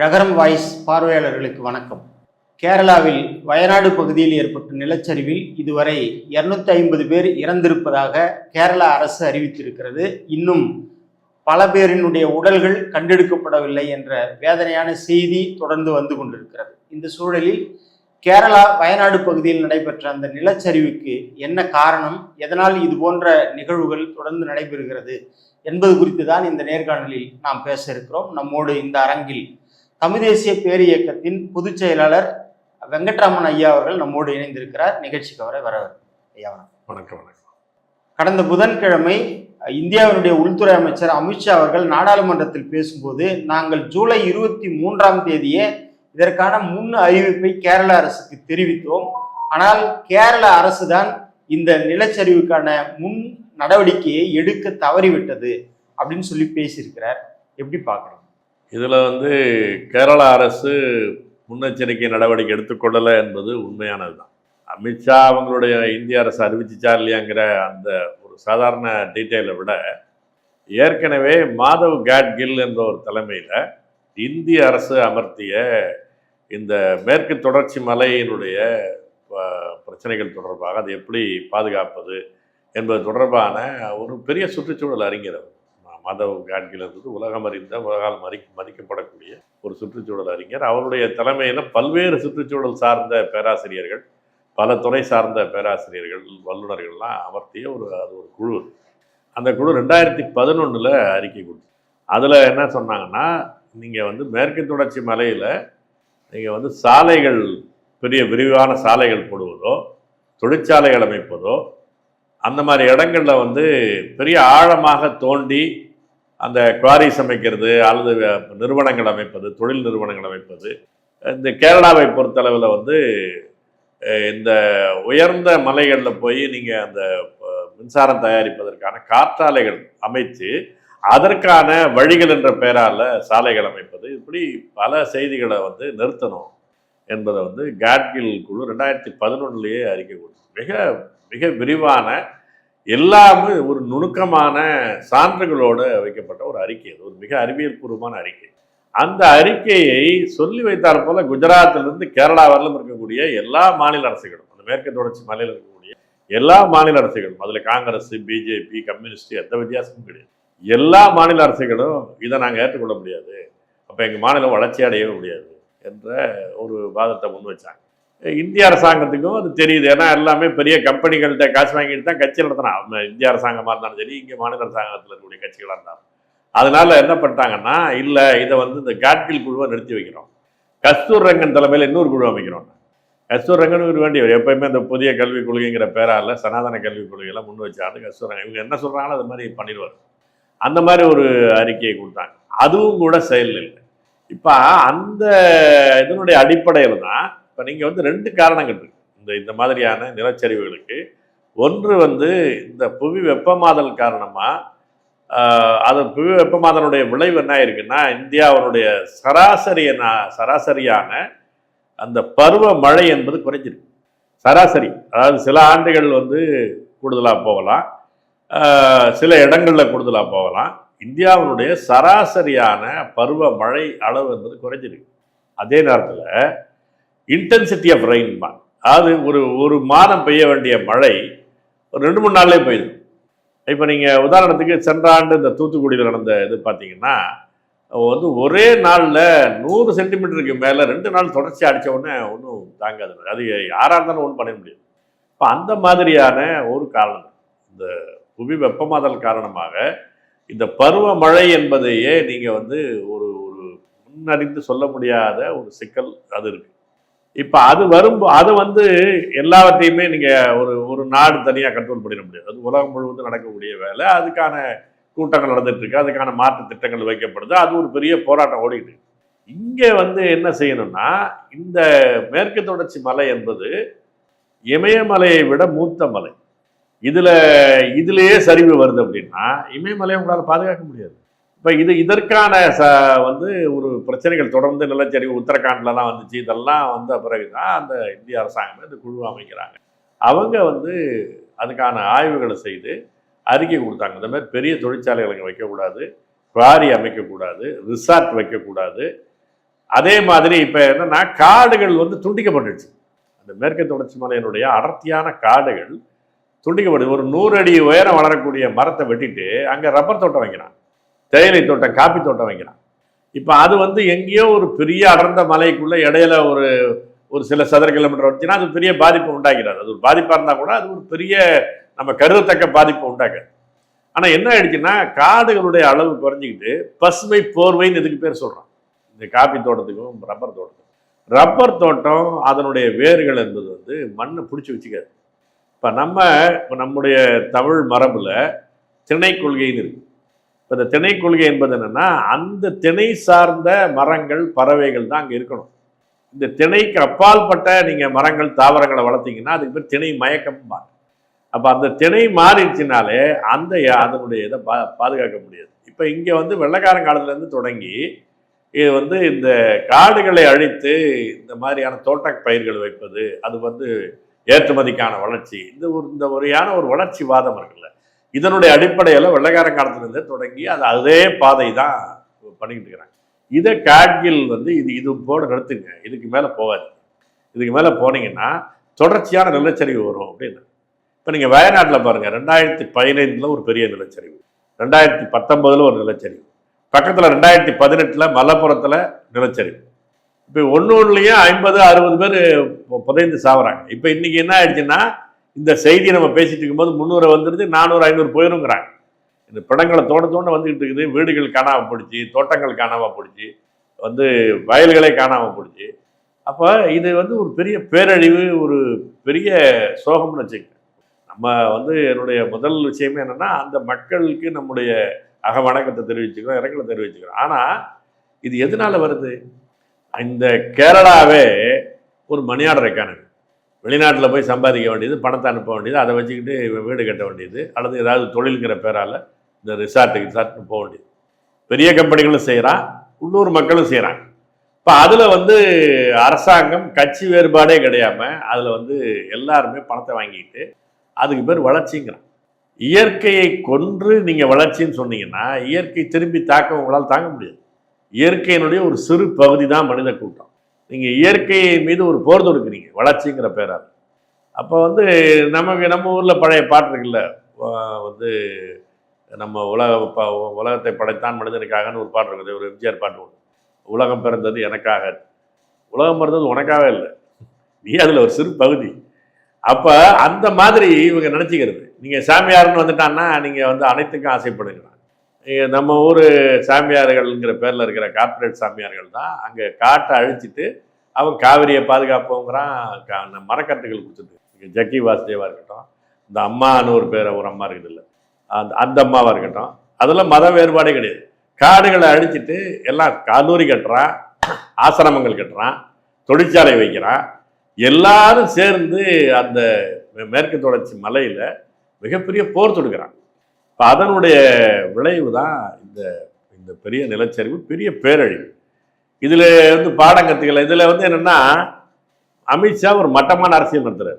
ழகரம் voice பார்வையாளர்களுக்கு வணக்கம். கேரளாவில் வயநாடு பகுதியில் ஏற்பட்ட நிலச்சரிவில் இதுவரை இருநூத்தி ஐம்பது பேர் இறந்திருப்பதாக கேரளா அரசு அறிவித்திருக்கிறது. இன்னும் பல பேரினுடைய உடல்கள் கண்டெடுக்கப்படவில்லை என்ற வேதனையான செய்தி தொடர்ந்து வந்து கொண்டிருக்கிறது. இந்த சூழலில் கேரளா வயநாடு பகுதியில் நடைபெற்ற அந்த நிலச்சரிவுக்கு என்ன காரணம்? எதனால் இது போன்ற நிகழ்வுகள் தொடர்ந்து நடைபெறுகிறது? என்பது குறித்து தான் இந்த நேர்காணலில் நாம் பேச இருக்கிறோம். நம்மோடு இந்த அரங்கில் தமிழ் தேசிய பேர் இயக்கத்தின் பொதுச் செயலாளர் வெங்கட்ராமன் ஐயா அவர்கள் நம்மோடு இணைந்திருக்கிறார். நிகழ்ச்சிக்கு வர வரவர் ஐயா வணக்கம். வணக்கம் வணக்கம். கடந்த புதன்கிழமை இந்தியாவினுடைய உள்துறை அமைச்சர் அமித்ஷா அவர்கள் நாடாளுமன்றத்தில் பேசும்போது நாங்கள் ஜூலை இருபத்தி மூன்றாம் தேதியே இதற்கான முன் அறிவிப்பை கேரள அரசுக்கு தெரிவித்தோம். ஆனால் கேரள அரசு தான் இந்த நிலச்சரிவுக்கான முன் நடவடிக்கையை எடுக்க தவறிவிட்டது. அப்படின்னு சொல்லி பேசியிருக்கிறார். எப்படி பார்க்குறீங்க? இதில் வந்து கேரளா அரசு முன்னெச்சரிக்கை நடவடிக்கை எடுத்துக்கொள்ளலை என்பது உண்மையானது தான் அமித்ஷா அவங்களுடைய இந்திய அரசு அறிவிச்சிச்சா இல்லையாங்கிற அந்த ஒரு சாதாரண டீட்டெயிலை விட ஏற்கனவே மாதவ் கேட்கில் என்ற ஒரு தலைமையில் இந்திய அரசு அமர்த்திய இந்த மேற்கு தொடர்ச்சி மலையினுடைய ப- பிரச்சனைகள் தொடர்பாக அதை எப்படி பாதுகாப்பது என்பது தொடர்பான ஒரு பெரிய சுற்றுச்சூழல் அறிஞர் அவர். மாதவ் காட்கில் என்பது உலகம் அறிந்த உலகால் மறி மதிக்கப்படக்கூடிய ஒரு சுற்றுச்சூழல் அறிஞர். அவருடைய தலைமையில் பல்வேறு சுற்றுச்சூழல் சார்ந்த பேராசிரியர்கள் பல துறை சார்ந்த பேராசிரியர்கள் வல்லுநர்கள்லாம் அமர்த்திய ஒரு அது ஒரு குழு. அந்த குழு ரெண்டாயிரத்தி பதினொன்றில் அறிக்கை கொடுத்து அதில் என்ன சொன்னாங்கன்னா நீங்கள் வந்து மேற்கு தொடர்ச்சி மலையில் நீங்கள் வந்து சாலைகள் பெரிய விரிவான சாலைகள் போடுவதோ தொழிற்சாலைகள் அமைப்பதோ அந்த மாதிரி இடங்களில் வந்து பெரிய ஆழமாக தோண்டி அந்த குவாரிஸ் அமைக்கிறது அல்லது நிறுவனங்கள் அமைப்பது தொழில் நிறுவனங்கள் அமைப்பது இந்த கேரளாவை பொறுத்தளவில் வந்து இந்த உயர்ந்த மலைகளில் போய் நீங்கள் அந்த மின்சாரம் தயாரிப்பதற்கான காற்றாலைகள் அமைத்து அதற்கான வழிகள் என்ற பெயரால் சாலைகள் அமைப்பது இப்படி பல செய்திகளை வந்து நிறுத்தணும் என்பதை வந்து காட்கில் குழு ரெண்டாயிரத்தி பதினொன்றுலேயே அறிக்கை கொடுத்து மிக மிக விரிவான எல்லாமே ஒரு நுணுக்கமான சான்றுகளோடு வைக்கப்பட்ட ஒரு அறிக்கை அது. ஒரு மிக அறிவியல் பூர்வமான அறிக்கை. அந்த அறிக்கையை சொல்லி வைத்தார் போல குஜராத்திலிருந்து கேரளா வரலும் இருக்கக்கூடிய எல்லா மாநில அரசுகளும் அந்த மேற்கு தொடர்ச்சி மலையில் இருக்கக்கூடிய எல்லா மாநில அரசுகளும் அதில் காங்கிரஸ் பிஜேபி கம்யூனிஸ்ட் எந்த வித்தியாசமும் கிடையாது. எல்லா மாநில அரசுகளும் இதை நாங்கள் ஏற்றுக்கொள்ள முடியாது. அப்போ எங்கள் மாநிலம் வளர்ச்சி அடையவே முடியாது என்ற ஒரு வாதத்தை முன் வச்சாங்க. இந்திய அரசாங்கத்துக்கும் அது தெரியுது. ஏன்னா எல்லாமே பெரிய கம்பெனிகள்கிட்ட காசு வாங்கிட்டு தான் கட்சி நடத்தினான் இந்திய அரசாங்கமாக இருந்தாலும் சரி இங்கே மாநில அரசாங்கத்தில் இருக்கக்கூடிய கட்சிகளாக இருந்தாலும். அதனால என்ன பண்ணிட்டாங்கன்னா இல்லை இதை வந்து இந்த காட்கில் குழுவை நிறுத்தி வைக்கிறோம். கஸ்தூர் ரங்கன் தலைமையில் இன்னொரு குழு அமைக்கிறோம். கஸ்தூர் ரங்கன் வேண்டியவர் எப்பயுமே இந்த புதிய கல்விக் கொள்கைங்கிற பேரால சனாதன கல்விக் கொள்கையெல்லாம் முன் வச்சாரு. கஸ்தூர் ரங்கன். இவங்க என்ன சொல்கிறாங்களோ அது மாதிரி பண்ணிடுவார். அந்த மாதிரி ஒரு அறிக்கையை கொடுத்தாங்க. அதுவும் கூட செயல் இல்லை. இப்போ அந்த இதனுடைய அடிப்படையில் தான் இப்போ நீங்கள் வந்து ரெண்டு காரணங்கள் இந்த இந்த மாதிரியான நிலச்சரிவுகளுக்கு. ஒன்று வந்து இந்த புவி வெப்பமாதல் காரணமாக அது புவி வெப்பமாதலுடைய விளைவு என்ன இருக்குன்னா இந்தியாவினுடைய சராசரி சராசரியான அந்த பருவ மழை என்பது குறைஞ்சிருக்கு. சராசரி அதாவது சில ஆண்டுகள் வந்து கூடுதலாக போகலாம். சில இடங்களில் கூடுதலாக போகலாம். இந்தியாவினுடைய சராசரியான பருவ மழை அளவு என்பது குறைஞ்சிருக்கு. அதே நேரத்தில் இன்டென்சிட்டி ஆஃப் ரெயின்பா அதாவது ஒரு ஒரு மாதம் பெய்ய வேண்டிய மழை ஒரு ரெண்டு மூணு நாள்லேயே பெய்யுது. இப்போ நீங்கள் உதாரணத்துக்கு சென்ற ஆண்டு இந்த தூத்துக்குடியில் நடந்த இது பார்த்தீங்கன்னா வந்து ஒரே நாளில் நூறு சென்டிமீட்டருக்கு மேலே ரெண்டு நாள் தொடர்ச்சி அடித்த உடனே ஒன்றும் தாங்காது. அது யாராக இருந்தாலும் ஒன்றும் பண்ண முடியாது. இப்போ அந்த மாதிரியான ஒரு காரணம் இந்த புவி வெப்பமாதல் காரணமாக இந்த பருவமழை என்பதையே நீங்கள் வந்து ஒரு ஒரு முன்னறிந்து சொல்ல முடியாத ஒரு சிக்கல் அது இருக்குது இப்போ அது வரும் அது வந்து எல்லாவற்றையுமே நீங்கள் ஒரு ஒரு நாடு தனியாக கண்ட்ரோல் பண்ணிட முடியாது. அது உலகம் முழுவதும் நடக்கக்கூடிய வேலை. அதுக்கான கூட்டங்கள் நடந்துட்டு இருக்கு. அதுக்கான மாற்று திட்டங்கள் வைக்கப்படுது. அது ஒரு பெரிய போராட்டம் ஓடிக்கிட்டு இங்கே வந்து என்ன செய்யணும்னா இந்த மேற்கு தொடர்ச்சி மலை என்பது இமயமலையை விட மூத்த மலை. இதில் இதிலேயே சரிவு வருது அப்படின்னா இமயமலையை உங்களால் பாதுகாக்க முடியாது. இப்போ இது இதற்கான ச வந்து ஒரு பிரச்சனைகள் தொடர்ந்து நிலச்சரிவு உத்தரகாண்டில் தான் வந்துச்சு. இதெல்லாம் வந்த பிறகு தான் அந்த இந்திய அரசாங்கம் இந்த குழு அமைக்கிறாங்க. அவங்க வந்து அதுக்கான ஆய்வுகளை செய்து அறிக்கை கொடுத்தாங்க. இந்த மாதிரி பெரிய தொழிற்சாலைகள் இங்கே வைக்கக்கூடாது குவாரி அமைக்கக்கூடாது ரிசார்ட் வைக்கக்கூடாது. அதே மாதிரி இப்போ என்னென்னா காடுகள் வந்து துண்டிக்கப்பட்டுச்சு அந்த மேற்கு தொடர்ச்சி மலையினுடைய அடர்த்தியான காடுகள் துண்டிக்கப்படுது ஒரு நூறு அடி உயரம் வளரக்கூடிய மரத்தை வெட்டிட்டு அங்கே ரப்பர் தோட்டம் வைக்கிறான் தேயிலை தோட்டம் காப்பி தோட்டம் வைக்கிறான். இப்போ அது வந்து எங்கேயோ ஒரு பெரிய அடர்ந்த மலைக்குள்ளே இடையில ஒரு ஒரு சில சதுர கிலோமீட்டர் வந்துச்சுன்னா அது பெரிய பாதிப்பு உண்டாக்கிறாது. அது ஒரு பாதிப்பாக இருந்தால் கூட அது ஒரு பெரிய நம்ம கருதத்தக்க பாதிப்பு உண்டாக்காது. ஆனால் என்ன ஆயிடுச்சுன்னா காடுகளுடைய அளவு குறைஞ்சிக்கிட்டு பசுமை போர்வைன்னு இதுக்கு பேர் சொல்கிறான் இந்த காப்பி தோட்டத்துக்கும் ரப்பர் தோட்டத்துக்கும். ரப்பர் தோட்டம் அதனுடைய வேர்கள் என்பது வந்து மண்ணை பிடிச்சி வச்சுக்காது. இப்போ நம்ம இப்போ நம்முடைய தமிழ் மரபில் திணை கொள்கைன்னு இருக்குது இப்போ இந்த திணை கொள்கை என்பது என்னென்னா அந்த திணை சார்ந்த மரங்கள் பறவைகள் தான் அங்கே இருக்கணும். இந்த திணைக்கு அப்பால்பட்ட நீங்கள் மரங்கள் தாவரங்களை வளர்த்தீங்கன்னா அதுக்கு பேர் திணை மயக்கம் அப்போ அந்த திணை மாறிடுச்சுனாலே அந்த அதனுடைய இதை பா பாதுகாக்க முடியாது. இப்போ இங்கே வந்து வெள்ளைக்காரன் காலத்துலேருந்து தொடங்கி இது வந்து இந்த காடுகளை அழித்து இந்த மாதிரியான தோட்ட பயிர்கள் வைப்பது அது வந்து ஏற்றுமதிக்கான வளர்ச்சி இந்த ஒரு இந்த முறையான ஒரு வளர்ச்சி வாதம் இருக்குல்ல. இதனுடைய அடிப்படையில் வெள்ளைக்காரன் காலத்துலேருந்தே தொடங்கி அது அதே பாதை தான் பண்ணிக்கிட்டு இருக்கிறாங்க. இதை காட்கில் வந்து இது இது போட நிறுத்துங்க. இதுக்கு மேலே போகாது இதுக்கு மேலே போனீங்கன்னா தொடர்ச்சியான நிலச்சரிவு வரும் அப்படின்னு. இப்போ நீங்கள் வயநாட்டில் பாருங்கள் ரெண்டாயிரத்தி பதினைந்தில் ஒரு பெரிய நிலச்சரிவு. ரெண்டாயிரத்தி பத்தொம்பதில் ஒரு நிலச்சரிவு. பக்கத்தில் ரெண்டாயிரத்தி பதினெட்டில் மலப்புறத்தில் நிலச்சரிவு. இப்போ ஒன்று ஒன்றுலையும் ஐம்பது அறுபது பேர் புதைந்து சாவுறாங்க. இப்போ இன்றைக்கி என்ன ஆயிடுச்சுன்னா இந்த செய்தி நம்ம பேசிட்டு இருக்கும்போது முந்நூறு வந்துடுது நானூறு ஐநூறு போயிருங்கிறாங்க. இந்த படங்களை தோண்ட தோண்ட வந்துக்கிட்டு இருக்குது. வீடுகள் காணாமல் போயிடுச்சு தோட்டங்கள் காணாமல் போயிடுச்சு வந்து வயல்களே காணாமல் போயிடுச்சு. அப்போ இது வந்து ஒரு பெரிய பேரழிவு ஒரு பெரிய சோகம்னு வச்சுக்கோங்க. நம்ம வந்து என்னுடைய முதல் விஷயமே என்னென்னா அந்த மக்களுக்கு நம்முடைய அக வணக்கத்தை தெரிவிச்சுக்கிறோம் இறக்கலை தெரிவிச்சுக்கிறோம். ஆனால் இது எதனால் வருது? இந்த கேரளாவே ஒரு மணி ஆர்டர் எக்கானமி வெளிநாட்டில் போய் சம்பாதிக்க வேண்டியது பணத்தை அனுப்ப வேண்டியது அதை வச்சுக்கிட்டு வீடு கட்ட வேண்டியது அல்லது ஏதாவது தொழிலுங்கிற பேரால் இந்த ரிசார்ட்டுக்கு ரிசார்ட்டு போக வேண்டியது. பெரிய கம்பெனிகளும் செய்கிறான் உள்ளூர் மக்களும் செய்கிறாங்க இப்போ அதில் வந்து அரசாங்கம் கட்சி வேறுபாடே கிடையாமல் அதில் வந்து எல்லாருமே பணத்தை வாங்கிக்கிட்டு அதுக்கு பேர் வளர்ச்சிங்கிறான். இயற்கையை கொன்று நீங்கள் வளர்ச்சின்னு சொன்னீங்கன்னா இயற்கை திரும்பி தாக்க உங்களால் தாங்க முடியாது. இயற்கையினுடைய ஒரு சிறு பகுதி தான் மனித கூட்டம். நீங்கள் இயற்கை மீது ஒரு போர் தொடுக்கிறீங்க வளர்ச்சிங்கிற பேரால். அப்போ வந்து நமக்கு நம்ம ஊரில் பழைய பாட்டு இருக்குல்ல வந்து நம்ம உலக ப- உலகத்தை படைத்தான் மனிதனுக்காகன்னு ஒரு பாட்டு இருக்குது ஒரு எம்ஜிஆர் பாட்டு ஒன்று உலகம் பிறந்தது எனக்காக. உலகம் பிறந்தது உனக்காகவே இல்லை. நீ அதில் ஒரு சிறு பகுதி. அப்போ அந்த மாதிரி இவங்க நினச்சிக்கிறது. நீங்கள் சாமியார்னு வந்துட்டான்னா நீங்கள் வந்து அனைத்துக்கும் ஆசைப்படுங்க நம்ம ஊர் சாமியார்கள்ங்கிற பேரில் இருக்கிற கார்ப்பரேட் சாமியார்கள் தான் அங்கே காட்டை அழிச்சிட்டு அவன் காவிரியை பாதுகாப்போங்கிறான் அந்த மரக்கட்டுகள் கொடுத்துட்டு இங்கே ஜக்கி வாசுதேவாக இருக்கட்டும் இந்த அம்மான்னு ஒரு பேரை ஒரு அம்மா இருக்குது இல்லை. அந்த அந்த அம்மாவாக இருக்கட்டும் அதெல்லாம் மத வேறுபாடே கிடையாது. காடுகளை அழிச்சிட்டு எல்லாம் கல்லூரி கட்டுறான் ஆசிரமங்கள் கட்டுறான் தொழிற்சாலை வைக்கிறான். எல்லாரும் சேர்ந்து அந்த மேற்கு தொடர்ச்சி மலையில் மிகப்பெரிய போர் தொடுக்கிறான். இப்போ அதனுடைய விளைவு தான் இந்த இந்த பெரிய நிலச்சரிவு பெரிய பேரழிவு. இதில் வந்து பாடம் கற்றுக்கல இதில் வந்து என்னென்னா அமித்ஷா ஒரு மட்டமான அரசியல் நடத்துகிறார்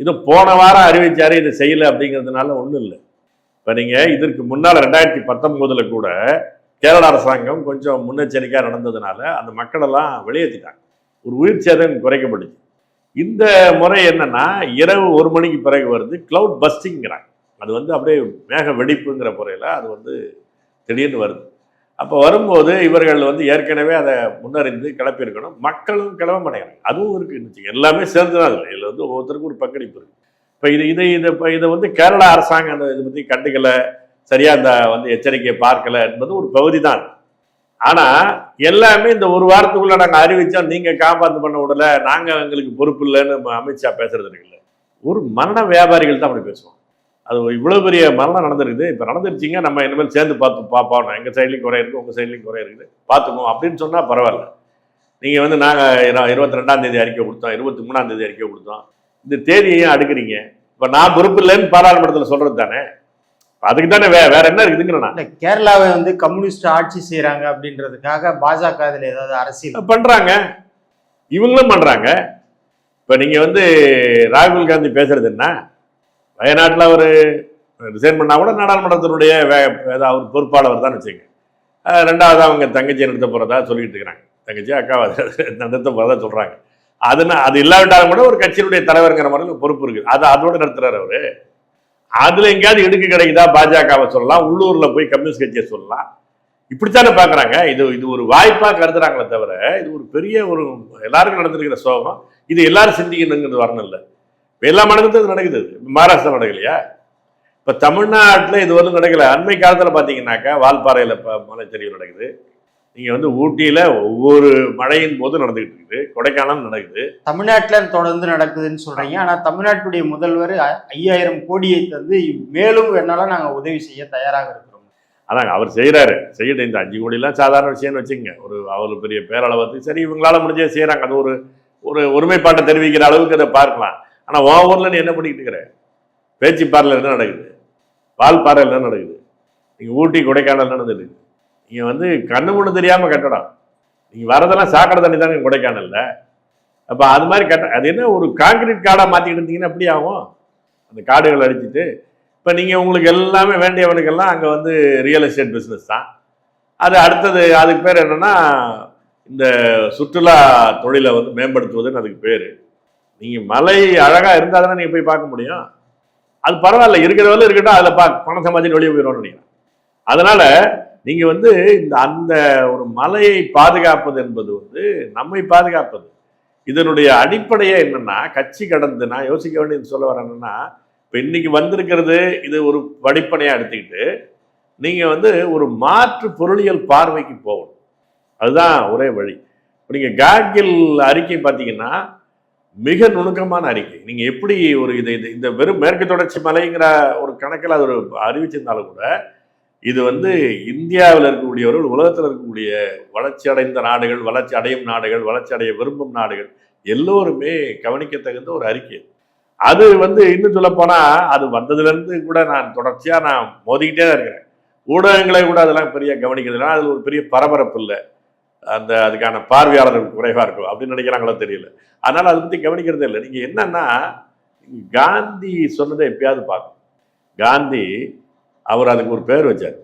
இது போன வாரம் அறிவிச்சாரு இதை செய்யலை அப்படிங்கிறதுனால ஒன்றும் இல்லை. இப்போ நீங்கள் இதற்கு முன்னால் ரெண்டாயிரத்தி பத்தொம்போதில் கூட கேரள அரசாங்கம் கொஞ்சம் முன்னெச்சரிக்கையாக நடந்ததுனால அந்த மக்களெல்லாம் வெளியேற்றிட்டாங்க ஒரு உயிர் சேதம் குறைக்கப்பட்டுச்சு. இந்த முறை என்னென்னா இரவு ஒரு மணிக்கு பிறகு வருது கிளவுட் பஸ்டிங்கிறாங்க அது வந்து அப்படியே மேக வெடிப்புங்கிற முறையில் அது வந்து திடீர்னு வருது. அப்போ வரும்போது இவர்கள் வந்து ஏற்கனவே அதை முன்னறிந்து கிளப்பியிருக்கணும். மக்களும் கிளம்ப மாட்டேங்கிறாங்க அதுவும் இருக்குன்னு எல்லாமே சேர்ந்து தான் இல்லை இதில் வந்து ஒவ்வொருத்தருக்கும் ஒரு பங்களிப்பு இருக்குது இப்போ இது இதை இதை இப்போ இதை வந்து கேரளா அரசாங்கம் அந்த இதை பற்றி கண்டுக்கலை. சரியாக அந்த வந்து எச்சரிக்கையை பார்க்கல என்பது ஒரு பகுதி தான் ஆனால் எல்லாமே இந்த ஒரு வாரத்துக்குள்ளே நாங்கள் அறிவித்தோம் நீங்கள் காப்பாற்று பண்ண விடலை நாங்கள் எங்களுக்கு பொறுப்பு இல்லைன்னு நம்ம அமித்ஷா பேசுறது இருக்குல்ல. ஒரு மரண வியாபாரிகள் தான் அப்படி பேசுவோம் அது இவ்வளோ பெரிய மரணம் நடந்திருக்குது. இப்போ நடந்துருச்சிங்க நம்ம இனிமேல் சேர்ந்து பார்த்து பார்ப்போம் எங்கள் சைட்லையும் குறை இருக்குது உங்கள் சைட்லையும் குறை இருக்குது. பார்த்துக்குவோம் அப்படின்னு சொன்னால் பரவாயில்ல. நீங்கள் வந்து நாங்கள் இருபத்தி ரெண்டாம் தேதி அறிக்கை கொடுத்தோம் இருபத்தி மூணாம் தேதி அறிக்கை கொடுத்தோம். இந்த தேதியையும் அடுக்குறீங்க? இப்போ நான் பொறுப்பு இல்லைன்னு பாராளுமன்றத்தில் சொல்கிறது தானே? அதுக்கு தானே வே வேற என்ன இருக்குதுங்கிறேன் இல்ல கேரளாவை வந்து கம்யூனிஸ்ட் ஆட்சி செய்றாங்க அப்படின்றதுக்காக பாஜக இதுல ஏதாவது அரசியல் பண்றாங்க. இவங்களும் பண்றாங்க. இப்ப நீங்க வந்து ராகுல் காந்தி பேசுறது என்ன? வயநாட்டில் அவர் ரிசைன் பண்ணால் கூட நாடாளுமன்றத்தினுடைய வே- ஏதாவது அவர் பொறுப்பாளர் தான் வச்சுங்க ரெண்டாவது அவங்க தங்கச்சியை நிறுத்த போகிறதா சொல்லிட்டு இருக்கிறாங்க. தங்கச்சி அக்கா நடத்த போகிறதா சொல்கிறாங்க அதுனா அது இல்லாவிட்டாலும் கூட ஒரு கட்சியினுடைய தலைவருங்கிற மாதிரி பொறுப்பு இருக்குது. அது அதோட நடத்துகிறார் அவர். அதில் எங்கேயாவது இடுக்கு கிடைக்குதா? பாஜகவை சொல்லலாம். உள்ளூரில் போய் கம்யூனிஸ்ட் கட்சியை சொல்லலாம். இப்படித்தானே பார்க்குறாங்க இது இது ஒரு வாய்ப்பாக கருதுறாங்களே தவிர இது ஒரு பெரிய ஒரு எல்லாருக்கும் நடந்திருக்கிற சோகம். இது எல்லாரும் சிந்திக்கணுங்கிறது வரணும் இல்லை. எல்லா மாநிலத்திலும் இது நடக்குது. மகாராஷ்டிரா நடக்கலையா இப்ப தமிழ்நாட்டுல இது வந்து நடக்கல. அண்மை காலத்துல பாத்தீங்கன்னாக்கா வால்பாறையில இப்ப மலைச்சரிவு நடக்குது. நீங்க வந்து ஊட்டியில ஒவ்வொரு மழையின் போது நடந்துகிட்டு இருக்குது. கொடைக்கானல் நடக்குது. தமிழ்நாட்டுல தொடர்ந்து நடக்குதுன்னு சொல்றீங்க. ஆனா தமிழ்நாட்டுடைய முதல்வர் ஐயாயிரம் கோடியை தந்து மேலும் வேணாலும் நாங்க உதவி செய்ய தயாராக இருக்கிறோம். அதாங்க அவர் செய்கிறாரு செய்யட்டும். இந்த அஞ்சு கோடிலாம் சாதாரண விஷயம்னு வச்சுங்க ஒரு அவ்வளோ பெரிய பேரளவுக்கு சரி இவங்களால முடிஞ்சே செய்கிறாங்க அது ஒரு ஒரு ஒருமைப்பாட்டை தெரிவிக்கிற அளவுக்கு அதை பார்க்கலாம். ஆனால் உன் ஊரில் நீ என்ன பண்ணிக்கிட்டு இருக்கிற? பேச்சு பார்லர் என்ன நடக்குது? வால்பாறையில் என்ன நடக்குது? நீங்கள் ஊட்டி கொடைக்கானல் நடந்தது நீங்கள் வந்து கண்ணு முன்னு தெரியாமல் கட்டடம். நீங்கள் வரதெல்லாம் சாக்கடை தண்ணி தானே கொடைக்கானலில். அப்போ அது மாதிரி கட்ட அது என்ன ஒரு காங்கிரீட் காடாக மாற்றிக்கிட்டு இருந்தீங்கன்னா எப்படி ஆகும்? அந்த காடுகள் அடிச்சிட்டு இப்போ நீங்கள் உங்களுக்கு எல்லாமே வேண்டியவனுக்கெல்லாம் அங்கே வந்து ரியல் எஸ்டேட் பிஸ்னஸ் தான். அது அடுத்தது அதுக்கு பேர் என்னென்னா இந்த சுற்றுலா தொழிலை வந்து மேம்படுத்துவதுன்னு அதுக்கு பேர். நீங்கள் மலை அழகாக இருந்தால் தானே நீங்கள் போய் பார்க்க முடியும். அது பரவாயில்ல இருக்கிறவரை இருக்கட்டும் அதில் பா பணம் சம்பாதிச்சு வெளியே போயிடும்னு நினைக்கிறேன். நீங்கள் வந்து இந்த அந்த ஒரு மலையை பாதுகாப்பது என்பது வந்து நம்மை பாதுகாப்பது. இதனுடைய அடிப்படையே என்னன்னா கட்சி கடந்து நான் யோசிக்க வேண்டியது சொல்ல வரேன் என்னென்னா இப்போ இன்னைக்கு வந்திருக்கிறது இது ஒரு படிப்பனையாக எடுத்துக்கிட்டு நீங்கள் வந்து ஒரு மாற்று பொருளியல் பார்வைக்கு போகணும். அதுதான் ஒரே வழி. இப்போ நீங்கள் காட்கில் அறிக்கை பார்த்தீங்கன்னா மிக நுணுக்கமான அறிக்கை. நீங்கள் எப்படி ஒரு இது இது இந்த வெறும் மேற்கு தொடர்ச்சி மலைங்கிற ஒரு கணக்கில் அது ஒரு அறிவிச்சிருந்தாலும் கூட இது வந்து இந்தியாவில் இருக்கக்கூடியவர்கள் உலகத்தில் இருக்கக்கூடிய வளர்ச்சி அடைந்த நாடுகள் வளர்ச்சி அடையும் நாடுகள் வளர்ச்சி அடைய விரும்பும் நாடுகள் எல்லோருமே கவனிக்கத்தகுந்த ஒரு அறிக்கை. அது வந்து இன்னும் சொல்லப்போனால் அது வந்ததுலேருந்து கூட நான் தொடர்ச்சியாக நான் மோதிக்கிட்டே தான் இருக்கிறேன். ஊடகங்களை கூட அதெல்லாம் பெரிய கவனிக்கிறதுனா அதில் ஒரு பெரிய பரபரப்பு இல்லை. அந்த அதுக்கான பார்வையாளர்கள் குறைவாக இருக்கும் அப்படின்னு நினைக்கிறாங்களோ தெரியல. அதனால் அதை பற்றி கவனிக்கிறதே இல்லை. நீங்கள் என்னன்னா காந்தி சொன்னதை எப்பயாவது பார்க்கணும். காந்தி அவர் அதுக்கு ஒரு பேர் வச்சார்.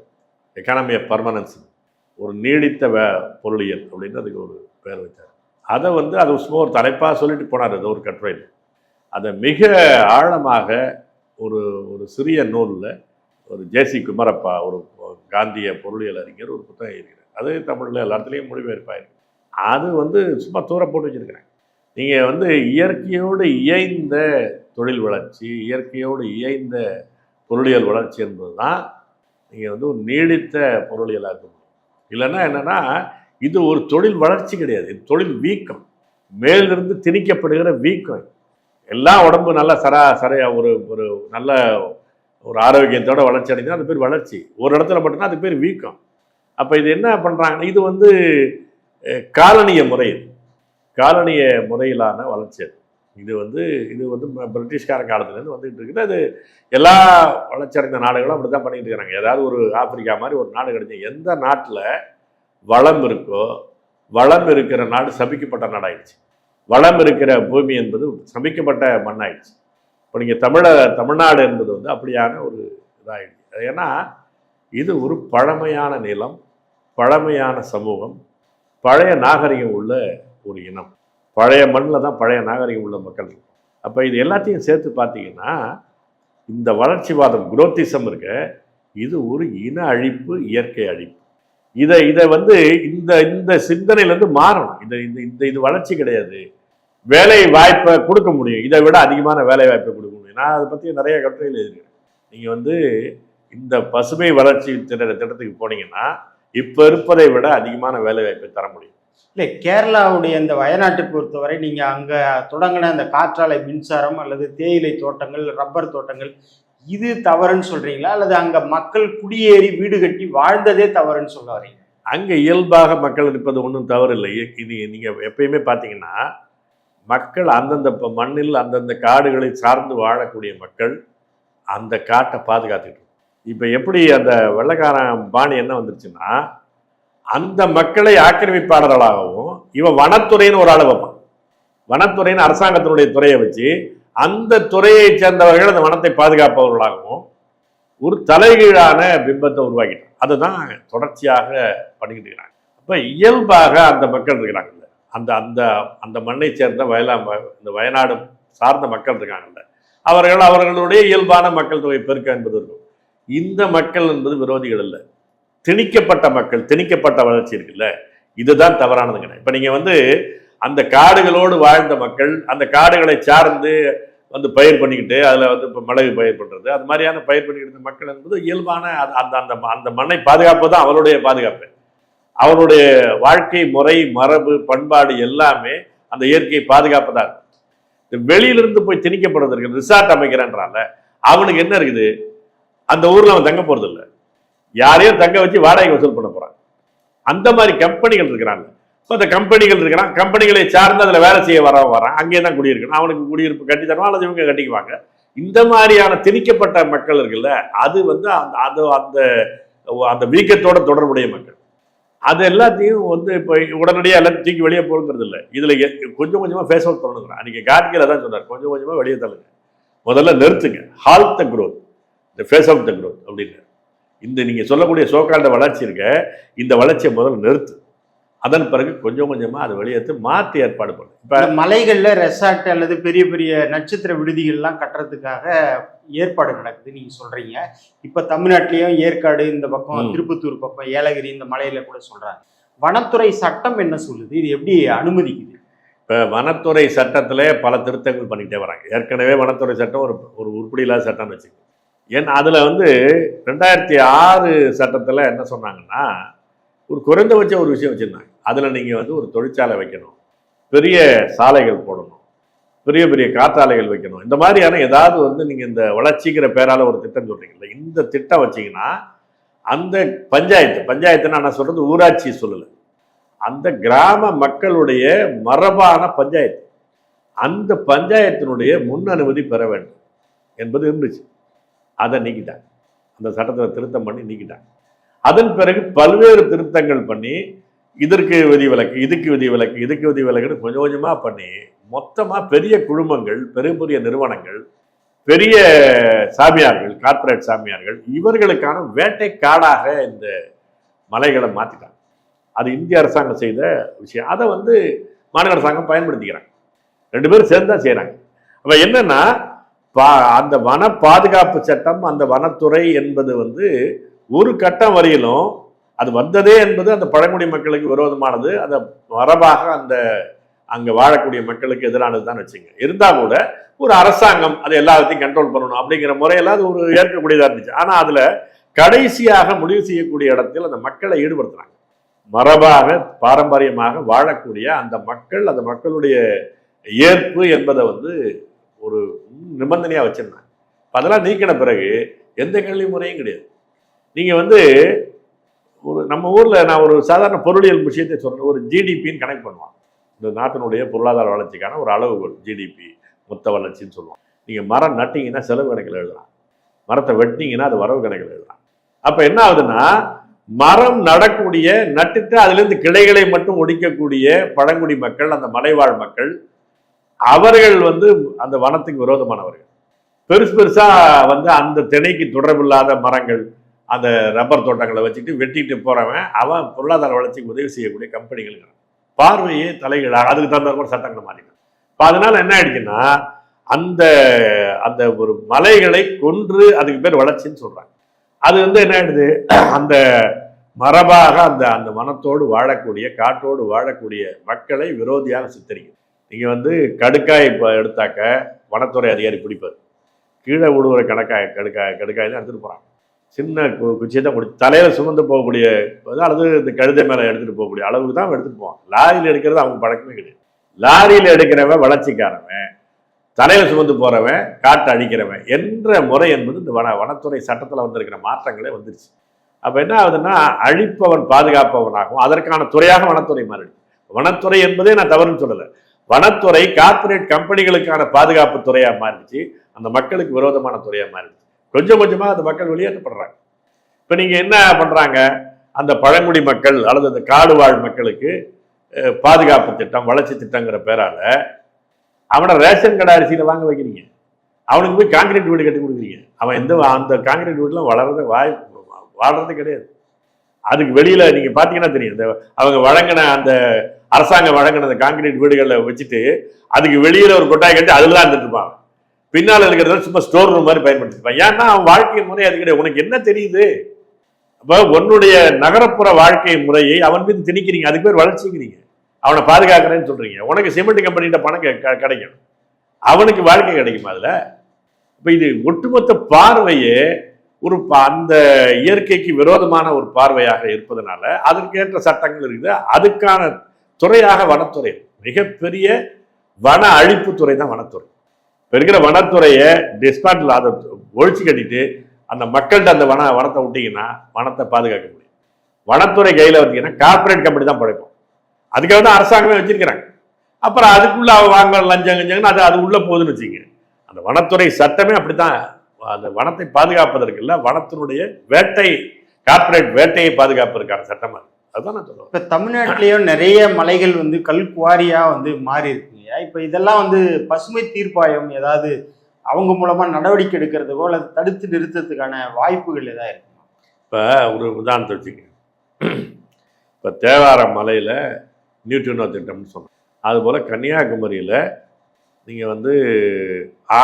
எக்கானமி ஆஃப் பர்மனன்ஸ் ஒரு நீடித்த வே பொருளியல் அப்படின்னு அதுக்கு ஒரு பேர் வச்சார். அதை வந்து அது சும்மா ஒரு தலைப்பாக சொல்லிட்டு போனார் அது ஒரு கட்டுரையில். அதை மிக ஆழமாக ஒரு ஒரு சிறிய நூலில் ஒரு ஜேசி குமரப்பா ஒரு காந்திய பொருளியல் அறிஞர் ஒரு புத்தகம் இருக்கிறார் அது தமிழில் எல்லா இடத்துலையும் மொழிபெயர்ப்பாயிருக்கு அது வந்து சும்மா தூர போட்டு வச்சிருக்கிறேன். நீங்கள் வந்து இயற்கையோடு இயைந்த தொழில் வளர்ச்சி இயற்கையோடு இயைந்த பொருளியல் வளர்ச்சி என்பது தான் நீங்கள் வந்து ஒரு நீடித்த பொருளியலாக இருக்கும் இல்லைன்னா என்னென்னா இது ஒரு தொழில் வளர்ச்சி கிடையாது. இது தொழில் வீக்கம். மேலிருந்து திணிக்கப்படுகிற வீக்கம் எல்லாம் உடம்பு நல்லா சரா சரையா ஒரு ஒரு நல்ல ஒரு ஆரோக்கியத்தோட வளர்ச்சி அடைந்தா அது பேர் வளர்ச்சி. ஒரு இடத்துல மட்டும்தான் அது பேர் வீக்கம். அப்போ இது என்ன பண்ணுறாங்கன்னா இது வந்து காலனிய முறை காலனிய முறையிலான வளர்ச்சி அது. இது வந்து இது வந்து ம- பிரிட்டிஷ்கார காலத்துலேருந்து வந்துகிட்டு இருக்குது. அது எல்லா வளர்ச்சி அடைந்த நாடுகளும் அப்படி தான் பண்ணிகிட்டு இருக்கிறாங்க. ஏதாவது ஒரு ஆப்பிரிக்கா மாதிரி ஒரு நாடு கிடைச்சி எந்த நாட்டில் வளம் இருக்கோ வளம் இருக்கிற நாடு சபிக்கப்பட்ட நாடாயிடுச்சு. வளம் இருக்கிற பூமி என்பது சபிக்கப்பட்ட மண்ணாயிடுச்சு. இப்போ நீங்கள் தமிழ தமிழ்நாடு என்பது வந்து அப்படியான ஒரு இதாகிடுச்சு அது ஏன்னா இது ஒரு பழமையான நிலம். பழமையான சமூகம் பழைய நாகரிகம் உள்ள ஒரு இனம். பழைய மண்ணில் தான் பழைய நாகரிகம் உள்ள மக்கள் அப்போ இது எல்லாத்தையும் சேர்த்து பார்த்தீங்கன்னா இந்த வளர்ச்சிவாதம் குரோத்திசம் இருக்க இது ஒரு இன அழிப்பு இயற்கை அழிப்பு. இதை இதை வந்து இந்த இந்த சிந்தனையிலேருந்து மாறணும். இந்த இந்த இந்த இது வளர்ச்சி கிடையாது. வேலை வாய்ப்பை கொடுக்க முடியும். இதை விட அதிகமான வேலை வாய்ப்பை கொடுக்க முடியும். நான் அதை பற்றி நிறைய கட்டுரைகள் எழுதியிருக்கேன். நீங்கள் வந்து இந்த பசுமை வளர்ச்சி திட்ட திட்டத்துக்கு போனீங்கன்னா இப்போ இருப்பதை விட அதிகமான வேலை வாய்ப்பை தர முடியும். இல்லை கேரளாவுடைய இந்த வயநாட்டை பொறுத்தவரை நீங்க அங்க தொடங்கின அந்த காற்றாலை மின்சாரம் அல்லது தேயிலை தோட்டங்கள் ரப்பர் தோட்டங்கள் இது தவறுன்னு சொல்றீங்களா? அல்லது அங்க மக்கள் குடியேறி வீடு கட்டி வாழ்ந்ததே தவறுன்னு சொல்ல வரீங்க அங்கே இயல்பாக மக்கள் இருப்பது ஒன்றும் தவறில்லை. இது நீங்கள் எப்பயுமே பார்த்தீங்கன்னா மக்கள் அந்தந்த மண்ணில் அந்தந்த காடுகளை சார்ந்து வாழக்கூடிய மக்கள் அந்த காட்டை பாதுகாத்துக்கிட்டு இப்போ எப்படி அந்த வெள்ளைக்காரன் பாணி என்ன வந்துருச்சுன்னா அந்த மக்களை ஆக்கிரமிப்பாளர்களாகவும் இவன் வனத்துறைன்னு ஒரு ஆள் வைப்பான். வனத்துறைன்னு அரசாங்கத்தினுடைய துறையை வச்சு அந்த துறையை சேர்ந்தவர்கள் அந்த வனத்தை பாதுகாப்பவர்களாகவும் ஒரு தலைகீழான பிம்பத்தை உருவாக்கிட்டான். அதுதான் தொடர்ச்சியாக பண்ணிக்கிட்டு இருக்கிறாங்க. அப்போ இயல்பாக அந்த மக்கள் இருக்கிறாங்கல்ல அந்த அந்த அந்த மண்ணை சேர்ந்த வயலா இந்த வயநாடு சார்ந்த மக்கள் இருக்காங்கல்ல அவர்கள் அவர்களுடைய இயல்பான மக்கள் தொகை பெருக்கம் என்பது இருக்கும். இந்த மக்கள் என்பது விரோதிகள் இல்லை திணிக்கப்பட்ட மக்கள் திணிக்கப்பட்ட வளர்ச்சி இருக்குல்ல இதுதான் தவறானதுங்க இப்போ நீங்கள் வந்து அந்த காடுகளோடு வாழ்ந்த மக்கள் அந்த காடுகளை சார்ந்து வந்து பயிர் பண்ணிக்கிட்டு அதில் வந்து இப்போ மிளகு பயிர் பண்ணுறது அது மாதிரியான பயிர் பண்ணிக்கிட்டு மக்கள் என்பது இயல்பான அந்த அந்த அந்த அந்த மண்ணை பாதுகாப்பு தான் அவருடைய பாதுகாப்பு. அவருடைய வாழ்க்கை முறை மரபு பண்பாடு எல்லாமே அந்த இயற்கையை பாதுகாப்பு தான் இந்த வெளியிலிருந்து போய் திணிக்கப்படுறது இருக்கு ரிசார்ட் அமைக்கிறேன்றால அவனுக்கு என்ன இருக்குது? அந்த ஊரில் அவன் தங்க போகிறது இல்லை. யாரையும் தங்க வச்சு வாடகை வசூல் பண்ண போகிறான் அந்த மாதிரி கம்பெனிகள் இருக்கிறாங்க. இப்போ அந்த கம்பெனிகள் இருக்கிறான். கம்பெனிகளை சார்ந்து அதில் வேலை செய்ய வர வரான். அங்கேயே தான் குடியிருக்கணும். அவனுக்கு குடியிருப்பு கட்டி தருவான் அல்லது இவங்க கட்டிக்குவாங்க. இந்த மாதிரியான திணிக்கப்பட்ட மக்கள் இருக்குல்ல அது வந்து அந்த அது அந்த அந்த வீக்கத்தோட தொடர்புடைய மக்கள். அது எல்லாத்தையும் வந்து இப்போ உடனடியாக எல்லாத்தையும் தூக்கி வெளியே போகிறது இல்லை. இதில் கொஞ்சம் கொஞ்சமாக ஃபேஸ் அவுட் பண்ணணுங்கிறான் அன்றைக்கி கார்கில தான் சொன்னார். கொஞ்சம் கொஞ்சமாக வெளியே தள்ளுங்க. முதல்ல நிறுத்துங்க. ஹால்ட் த குரோத் இந்த ஃபேஸ் அவுட் த growth அப்படின்னு. இந்த நீங்கள் சொல்லக்கூடிய சோக்காண்ட வளர்ச்சி இருக்க இந்த வளர்ச்சியை முதல்ல நிறுத்து. அதன் பிறகு கொஞ்சம் கொஞ்சமாக அதை வெளியேற்று மாற்றி ஏற்பாடு பண்ணு. இப்போ மலைகள்ல ரெசார்ட் அல்லது பெரிய பெரிய நட்சத்திர விடுதிகள்லாம் கட்டுறதுக்காக ஏற்பாடு நடக்குது நீங்க சொல்றீங்க. இப்ப தமிழ்நாட்டிலயும் ஏற்காடு இந்த பக்கம். திருப்பத்தூர் பக்கம் ஏலகிரி இந்த மலையில கூட சொல்றாங்க. வனத்துறை சட்டம் என்ன சொல்லுது? இது எப்படி அனுமதிக்குது? இப்போ வனத்துறை சட்டத்திலே பல திருத்தங்கள் பண்ணிக்கிட்டே வராங்க. ஏற்கனவே வனத்துறை சட்டம் ஒரு ஒரு உருப்படி இல்லாத சட்டம்னு வச்சுக்கோங்க. ஏன்னா அதில் வந்து ரெண்டாயிரத்தி ஆறு சட்டத்தில் என்ன சொன்னாங்கன்னா ஒரு குறைந்தபட்ச ஒரு விஷயம் வச்சுருந்தாங்க. அதில் நீங்கள் வந்து ஒரு தொழிற்சாலை வைக்கணும். பெரிய சாலைகள் போடணும். பெரிய பெரிய காற்றாலைகள் வைக்கணும். இந்த மாதிரியான ஏதாவது வந்து நீங்கள் இந்த வளர்ச்சிக்கிற பேரால் ஒரு திட்டம் சொல்கிறீங்களா இந்த திட்டம் வச்சிங்கன்னா அந்த பஞ்சாயத்து பஞ்சாயத்துன்னா நான் சொல்கிறது ஊராட்சி சொல்லலை அந்த கிராம மக்களுடைய மரபான பஞ்சாயத்து. அந்த பஞ்சாயத்தினுடைய முன் அனுமதி பெற வேண்டும். என்பது இருந்துச்சு. அதை நீக்கிட்டாங்க. அந்த சட்டத்தில் திருத்தம் பண்ணி நீக்கிட்டாங்க. அதன் பிறகு பல்வேறு திருத்தங்கள் பண்ணி இதற்கு விதி விலக்கு இதுக்கு விதி விலக்கு இதுக்கு விதி விலக்குன்னு கொஞ்சம் கொஞ்சமாக பண்ணி மொத்தமாக பெரிய குழுமங்கள் பெரிய பெரிய நிறுவனங்கள் பெரிய சாமியார்கள் கார்ப்பரேட் சாமியார்கள் இவர்களுக்கான வேட்டை காடாக இந்த மலைகளை மாற்றிட்டாங்க அது இந்திய அரசாங்கம் செய்த விஷயம். அதை வந்து மாநில அரசாங்கம் பயன்படுத்திக்கிறாங்க. ரெண்டு பேரும் சேர்ந்து தான் செய்கிறாங்க அப்போ என்னென்னா பா அந்த வன பாதுகாப்பு சட்டம் அந்த வனத்துறை என்பது வந்து ஒரு கட்டம் வரையிலும் அது வந்ததே என்பது அந்த பழங்குடி மக்களுக்கு விரோதமானது. அந்த மரபாக அந்த அங்கே வாழக்கூடிய மக்களுக்கு எதிரானது தான் வச்சுங்க. இருந்தால் கூட ஒரு அரசாங்கம் அதை எல்லாத்தையும் கண்ட்ரோல் பண்ணணும் அப்படிங்கிற முறையெல்லாம் அது ஒரு ஏற்கக்கூடியதாக இருந்துச்சு. ஆனால் அதில் கடைசியாக முடிவு செய்யக்கூடிய இடத்தில் அந்த மக்களை ஈடுபடுத்துறாங்க. மரபாக பாரம்பரியமாக வாழக்கூடிய அந்த மக்கள் அந்த மக்களுடைய ஏற்பு என்பதை வந்து ஒரு நிபந்தனையாக வச்சுருந்தேன். இப்போ அதெல்லாம் நீக்கின பிறகு எந்த கல்வி முறையும் கிடையாது. நீங்கள் வந்து ஒரு நம்ம ஊரில் நான் ஒரு சாதாரண பொருளியல் விஷயத்தை சொல்கிறேன் ஒரு ஜிடிபின்னு கனெக்ட் பண்ணுவான் இந்த நாட்டினுடைய பொருளாதார வளர்ச்சிக்கான ஒரு அளவுகோல் ஜிடிபி மொத்த வளர்ச்சின்னு சொல்லுவோம் நீங்கள் மரம் நட்டிங்கன்னா செலவு கணக்கில் எழுதலாம். மரத்தை வெட்டினீங்கன்னா அது வரவு கணக்கில் எழுதலாம். அப்போ என்ன ஆகுதுன்னா மரம் நடக்கூடிய நட்டுட்டு அதுலேருந்து கிளைகளை மட்டும் ஒடிக்கக்கூடிய பழங்குடி மக்கள் அந்த மலைவாழ் மக்கள் அவர்கள் வந்து அந்த வனத்துக்கு விரோதமானவர்கள். பெருசு பெருசாக வந்து அந்த திணைக்கு தொடர்பில்லாத மரங்கள் அந்த ரப்பர் தோட்டங்களை வச்சுட்டு வெட்டிட்டு போகிறவன் அவன் பொருளாதார வளர்ச்சிக்கு உதவி செய்யக்கூடிய கம்பெனிகள் பார்வையே தலைகீழாக அதுக்கு தகுந்த மாதிரி சட்டங்களை மாறிடும் இப்போ அதனால என்ன ஆயிடுச்சுன்னா அந்த அந்த ஒரு மலைகளை கொன்று அதுக்கு பேர் வளர்ச்சின்னு சொல்கிறாங்க அது வந்து என்ன ஆயிடுது அந்த மரபாக அந்த அந்த வனத்தோடு வாழக்கூடிய காட்டோடு வாழக்கூடிய மக்களை விரோதியாக சித்தரிக்கும் நீங்கள் வந்து கடுக்காய் இப்போ எடுத்தாக்க வனத்துறை அதிகாரி பிடிப்பார். கீழே விடுகிற கணக்காய் கடுக்காய் கடுக்காய் தான் எடுத்துகிட்டு போகிறாங்க சின்ன கு- குச்சியை தான் பிடிச்சி தலையில் சுமந்து போகக்கூடிய அல்லது இந்த கழுதை மேலே எடுத்துகிட்டு போகக்கூடிய அளவுக்கு தான் எடுத்துகிட்டு போவான். லாரியில் எடுக்கிறது அவங்க பழக்கமே கிடையாது. லாரியில் எடுக்கிறவன் வளர்ச்சிக்காரவன் தலையில் சுமந்து போகிறவன் காட்டை அழிக்கிறவன் என்ற முறை என்பது இந்த வன வனத்துறை சட்டத்தில் வந்திருக்கிற மாற்றங்களே வந்துருச்சு. அப்போ என்ன ஆகுதுன்னா அழிப்பவன் பாதுகாப்பவனாகவும் அதற்கான துறையாக வனத்துறை மாறிடுச்சு. வனத்துறை என்பதே நான் தவறுன்னு சொல்லலை. வனத்துறை கார்ப்பரேட் கம்பெனிகளுக்கான பாதுகாப்பு துறையாக மாறிடுச்சு. அந்த மக்களுக்கு விரோதமான துறையாக மாறிடுச்சு. கொஞ்சம் கொஞ்சமாக அந்த மக்கள் வெளியேற்றப்படுறாங்க. இப்போ நீங்கள் என்ன பண்ணுறாங்க அந்த பழங்குடி மக்கள் அல்லது அந்த காடு வாழ் மக்களுக்கு பாதுகாப்பு திட்டம் வளர்ச்சி திட்டங்கிற பேரால அவனை ரேஷன் கடை அரிசியில் வாங்க வைக்கிறீங்க. அவனுக்கு போய் காங்கிரீட் வீடு கட்டி கொடுக்குறீங்க. அவன் எந்த அந்த காங்கிரீட் வீடுலாம் வளர்றது வாய் வாழ்றது கிடையாது. அதுக்கு வெளியில நீங்க பாத்தீங்கன்னா தெரியும். இந்த அவங்க வழங்கின அந்த அரசாங்கம் வழங்கின அந்த காங்கிரீட் வீடுகளை வச்சுட்டு அதுக்கு வெளியில ஒரு கொட்டாய் கட்டி அதுல தான் இருந்துட்டு பின்னால் இருக்கிறத சும்மா ஸ்டோர் ரூம் மாதிரி பயன்படுத்திப்பான் ஏன்னா அவன் வாழ்க்கை முறை அது கிடையாது. உனக்கு என்ன தெரியுது? அப்போ உன்னுடைய நகரப்புற வாழ்க்கை முறையை அவன் மீது திணிக்கிறீங்க. அதுக்கு பேர் வளர்ச்சிக்கிறீங்க அவனை பாதுகாக்கிறேன்னு சொல்றீங்க. உனக்கு சிமெண்ட் கம்பெனிகிட்ட பணம் க- கிடைக்கும். அவனுக்கு வாழ்க்கை கிடைக்குமா அதில்? இப்போ இது ஒட்டுமொத்த பார்வையே ஒரு அந்த இயற்கைக்கு விரோதமான ஒரு பார்வையாக இருப்பதனால அதற்கேற்ற சட்டங்கள் இருக்குது. அதுக்கான துறையாக வனத்துறை மிகப்பெரிய வன அழிப்பு துறை தான் வனத்துறை. இப்போ இருக்கிற வனத்துறையை டிஸ்பாட்டில் அதை ஒழிச்சு கட்டிட்டு அந்த மக்கள்கிட்ட அந்த வன வனத்தை விட்டிங்கன்னா வனத்தை பாதுகாக்க முடியும். வனத்துறை கையில் வந்தீங்கன்னா கார்ப்பரேட் கம்பெனி தான் படைப்போம். அதுக்காக தான் அரசாங்கமே வச்சிருக்கிறாங்க. அப்புறம் அதுக்குள்ளே அவள் வாங்க லஞ்சம் கஞ்சங்கன்னு அது அது உள்ளே போகுதுன்னு வச்சுங்க அந்த வனத்துறை சட்டமே அப்படித்தான் அந்த வனத்தை பாதுகாப்பதற்கு இல்ல வனத்தினுடைய வேட்டை கார்ப்பரேட் வேட்டையை பாதுகாப்பதற்கான சட்டமா அதுதான் நான் சொல்லுவேன் இப்ப தமிழ்நாட்டிலேயும் நிறைய மலைகள் வந்து கல் குவாரியா வந்து மாறி இருக்குங்க இப்ப இதெல்லாம் வந்து பசுமை தீர்ப்பாயம் ஏதாவது அவங்க மூலமா நடவடிக்கை எடுக்கிறதுக்கோ அல்லது தடுத்து நிறுத்தத்துக்கான வாய்ப்புகள் ஏதாவது இருக்குமா? இப்போ ஒரு உதாரணத்தை வச்சுக்க இப்போ தேவாரம் மலையில் நியூட்ரினோ திட்டம்னு சொன்னோம். அதுபோல் கன்னியாகுமரியில் நீங்கள் வந்து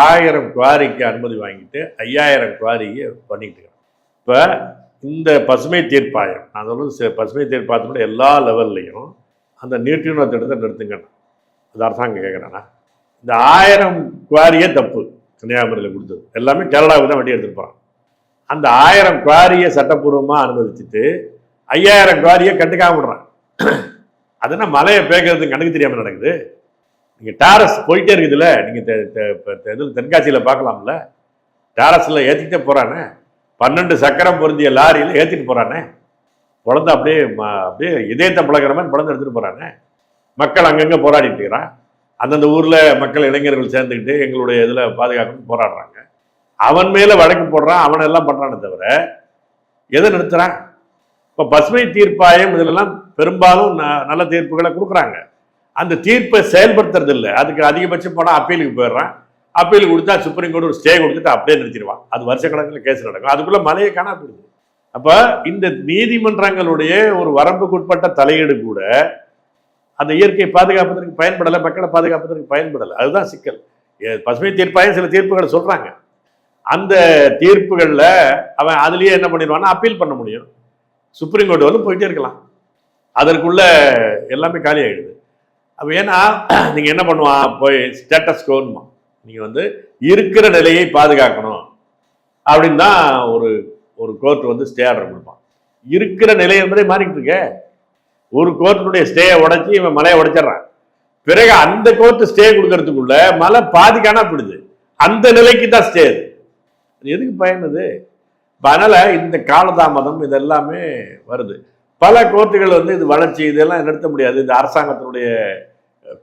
ஆயிரம் குவாரிக்கு அனுமதி வாங்கிட்டு ஐயாயிரம் குவாரியை பண்ணிட்டு இப்போ இந்த பசுமை தீர்ப்பாயம் நான் சொல்லுவது பசுமை தீர்ப்பாயத்தினுடைய எல்லா லெவல்லையும் அந்த நியூட்ரினோ திட்டத்தை நிறுத்துங்க அது அரசாங்கம் கேட்குறானா இந்த ஆயிரம் குவாரியே தப்பு கன்னியாகுமரியில் கொடுத்தது. எல்லாமே கேரளாவுக்கு தான் வண்டி எடுத்துருப்பான் அந்த ஆயிரம் குவாரியை சட்டப்பூர்வமாக அனுமதிச்சுட்டு ஐயாயிரம் குவாரியை கண்டுக்காம விடுறான் அது என்ன மலையை பேக்கிறதுக்கு கண்ணுக்கு தெரியாமல் நடக்குது? நீங்கள் டாரஸ் போயிட்டே இருக்குதுல்ல நீங்கள் இதில் தென்காசியில் பார்க்கலாம்ல. டாரஸில் ஏற்றிக்கிட்டே போகிறானே பன்னெண்டு சக்கரம் பொருந்திய லாரியில் ஏற்றிட்டு போகிறானே குழந்த அப்படியே அப்படியே இதயத்தை பழகிற மாதிரி குழந்தை எடுத்துகிட்டு போகிறானே மக்கள் அங்கங்கே போராடிட்டு இருக்கிறான். அந்தந்த ஊரில் மக்கள் இளைஞர்கள் சேர்ந்துக்கிட்டு எங்களுடைய இதில் பாதுகாக்கணும்னு போராடுறாங்க. அவன் மேலே வழக்கு போடுறான் அவன் எல்லாம் பண்ணுறானே தவிர எதை நிறுத்துகிறான் இப்போ பசுமை தீர்ப்பாயம் இதெல்லாம் பெரும்பாலும் ந- நல்ல தீர்ப்புகளை கொடுக்குறாங்க. அந்த தீர்ப்பை செயல்படுத்துறது இல்லை அதுக்கு அதிகபட்சம் போனால் அப்பீலுக்கு போயிடுறான். அப்பீல் கொடுத்தா சுப்ரீம் கோர்ட் ஒரு ஸ்டே கொடுத்துட்டு அப்படியே நிறுத்திடுவான். அது வருஷக்கணக்கில் கேஸ் நடக்கும். அதுக்குள்ள மலையை காணா போயிடுது. அப்போ இந்த நீதிமன்றங்களுடைய ஒரு வரம்புக்குட்பட்ட தலையீடு கூட அந்த இயற்கையை பாதுகாப்பதற்கு பயன்படலை மக்களை பாதுகாப்பதற்கு பயன்படலை. அதுதான் சிக்கல். பசுமை தீர்ப்பாயம் சில தீர்ப்புகளை சொல்கிறாங்க அந்த தீர்ப்புகளில் அவன் அதுலேயே என்ன பண்ணிடுவான்னா அப்பீல் பண்ண முடியும். சுப்ரீம் கோர்ட் வந்து போயிட்டே இருக்கலாம். அதற்குள்ள எல்லாமே காலி ஆகிடுது அப்போ ஏன்னா நீங்கள் என்ன பண்ணுவான் போய் ஸ்டேட்டஸ் கோன்மா நீங்கள் வந்து இருக்கிற நிலையை பாதுகாக்கணும். அப்படின்னு தான் ஒரு ஒரு கோர்ட் வந்து ஸ்டே ஆர்டர் கொடுப்பான். இருக்கிற நிலை என்பதே மாறிக்கிட்டு இருக்கே. ஒரு கோர்ட்டினுடைய ஸ்டேயை உடச்சி இவன் மலையை உடைச்சிட்றான். பிறகு அந்த கோர்ட் ஸ்டே கொடுக்கறதுக்குள்ள மலை பாதி காணப்படுது அந்த நிலைக்கு தான் ஸ்டே அது. எதுக்கு பயனுது அதனால் இந்த காலதாமதம் இதெல்லாமே வருது. பல கோர்ட்டுகள் வந்து இது வளர்ச்சி இதெல்லாம் நிறுத்த முடியாது. இந்த அரசாங்கத்தினுடைய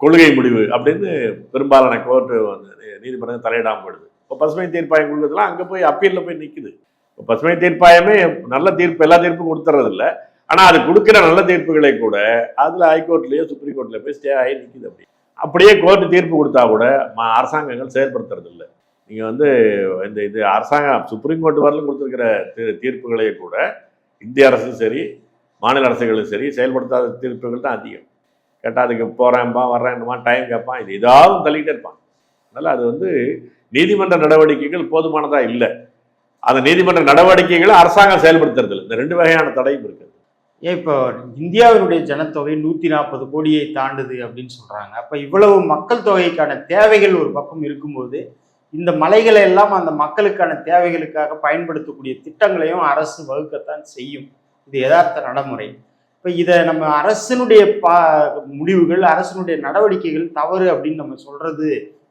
கொள்கை முடிவு அப்படின்னு பெரும்பாலான கோர்ட்டு வந்து நீதிமன்றம் தலையிடாம போயிடுது. இப்போ பசுமை தீர்ப்பாயம் கொடுக்கறதுலாம் அங்கே போய் அப்பீலில் போய் நிற்குது இப்போ பசுமை தீர்ப்பாயமே நல்ல தீர்ப்பு எல்லா தீர்ப்பும் கொடுத்துறதில்ல. ஆனால் அது கொடுக்குற நல்ல தீர்ப்புகளை கூட அதில் ஹைகோர்ட்லேயோ சுப்ரீம் கோர்ட்டில் போய் ஸ்டே ஆகி நிற்குது அப்படி. அப்படியே கோர்ட்டு தீர்ப்பு கொடுத்தா கூட அரசாங்கங்கள் செயல்படுத்துறதில்ல. நீங்கள் வந்து இந்த இது அரசாங்கம் சுப்ரீம் கோர்ட் வரலும் கொடுத்துருக்கிற தீ- கூட இந்திய அரசும் சரி மாநில அரசுகளும் சரி செயல்படுத்தாத தீர்ப்புகள் தான் அதிகம். கேட்டால் அதுக்கு போகிறேன்ப்பா வர்றேன்னுமா டைம் கேட்பான் இது ஏதாவது தள்ளிக்கிட்டே இருப்பான் அதனால் அது வந்து நீதிமன்ற நடவடிக்கைகள் போதுமானதாக இல்லை. அந்த நீதிமன்ற நடவடிக்கைகளை அரசாங்கம் செயல்படுத்துறது இல்லை இந்த ரெண்டு வகையான தடையும் இருக்குது. ஏன் இப்போ இந்தியாவினுடைய ஜனத்தொகை நூற்றி நாற்பது கோடியை தாண்டுது அப்படின்னு சொல்கிறாங்க அப்போ இவ்வளவு மக்கள் தொகைக்கான தேவைகள் ஒரு பக்கம் இருக்கும்போது இந்த மலைகளை எல்லாம் அந்த மக்களுக்கான தேவைகளுக்காக பயன்படுத்தக்கூடிய திட்டங்களையும் அரசு வகுக்கத்தான் செய்யும். இது யதார்த்த நடைமுறை. இப்போ இதை நம்ம அரசினுடைய பா முடிவுகள் அரசினுடைய நடவடிக்கைகள் தவறு அப்படின்னு நம்ம சொல்றது